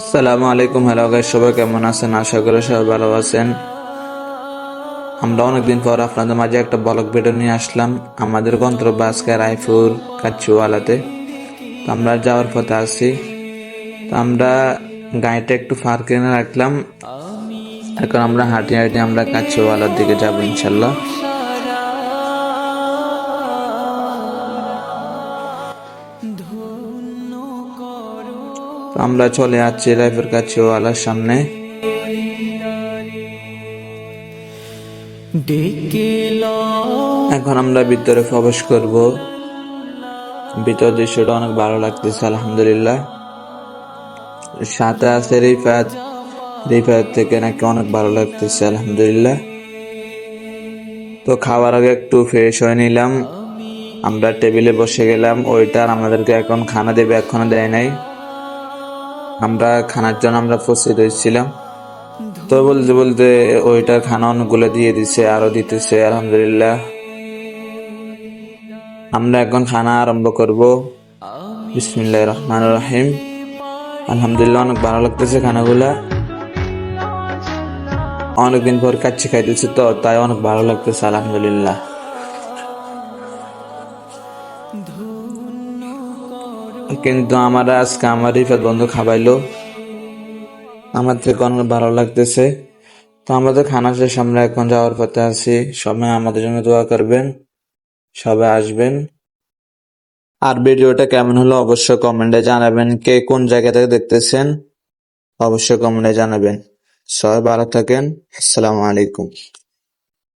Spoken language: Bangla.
আসসালামু আলাইকুম হ্যালো গাইস সবাই কেমন আছেন? আশা করি সবাই ভালো আছেন। আমরা অনেকদিন পর আপনাদের মাঝে একটা ব্লগ ভিডিও নিয়ে আসলাম। আমাদের গন্তব্য আজকে রায়পুর কাচ্চুয়ালাতে তো আমরা যাওয়ার পথে আছি। তো আমরা গাড়িটা একটু ফার কিনে রাখলাম। এখন আমরা হাঁটি হাঁটি আমরা কাচ্চুয়ালার দিকে যাব ইনশাল্লাহ। আমরা চলে যাচ্ছি রায়পুর কাচ্চুয়ালার সামনে। এখন আমরা ভিতরে প্রবেশ করব। ভিতর দৃশ্যটা অনেক ভালো লাগতেছে, আলহামদুলিল্লাহ। সাথে আছে রিফাত। রিফাত থেকে নাকি অনেক ভালো লাগতেছে, আলহামদুলিল্লাহ। তো খাওয়ার আগে একটু ফ্রেশ হয়ে নিলাম। আমরা টেবিলে বসে গেলাম ওইটার আমাদেরকে এখন খানা দেবে, এখনও দেয় নাই। আমরা খানার জন্য আমরা প্রস্তুত হয়েছিলাম। তো বলতে বলতে ওইটা খানা অনেকগুলো দিয়ে দিছে, আরও দিতেছে, আলহামদুলিল্লাহ। আমরা এখন খানা আরম্ভ করব। বিসমিল্লাহ রহমান রহিম। আলহামদুলিল্লাহ, অনেক ভালো লাগতেছে খানাগুলা। অনেকদিন পর কাচ্চি খাইতেছি তো, তাই অনেক ভালো লাগতেছে, আলহামদুলিল্লাহ। কিন্তু আমার আজকে আমার রিফাত বন্ধু খাবাইলো। আমার থেকে অনেক ভালো লাগতেছে। তো আমাদের খানা শেষ, আমরা এখন যাওয়ার পথে আছি। সবাই আমাদের জন্য দোয়া করবেন। সবাই আসবেন। আর ভিডিওটা কেমন হলো অবশ্যই কমেন্টে জানাবেন। কে কোন জায়গা থেকে দেখতেছেন, অবশ্যই কমেন্টে জানাবেন। সবাই ভালো থাকেন। আসসালামু আলাইকুম।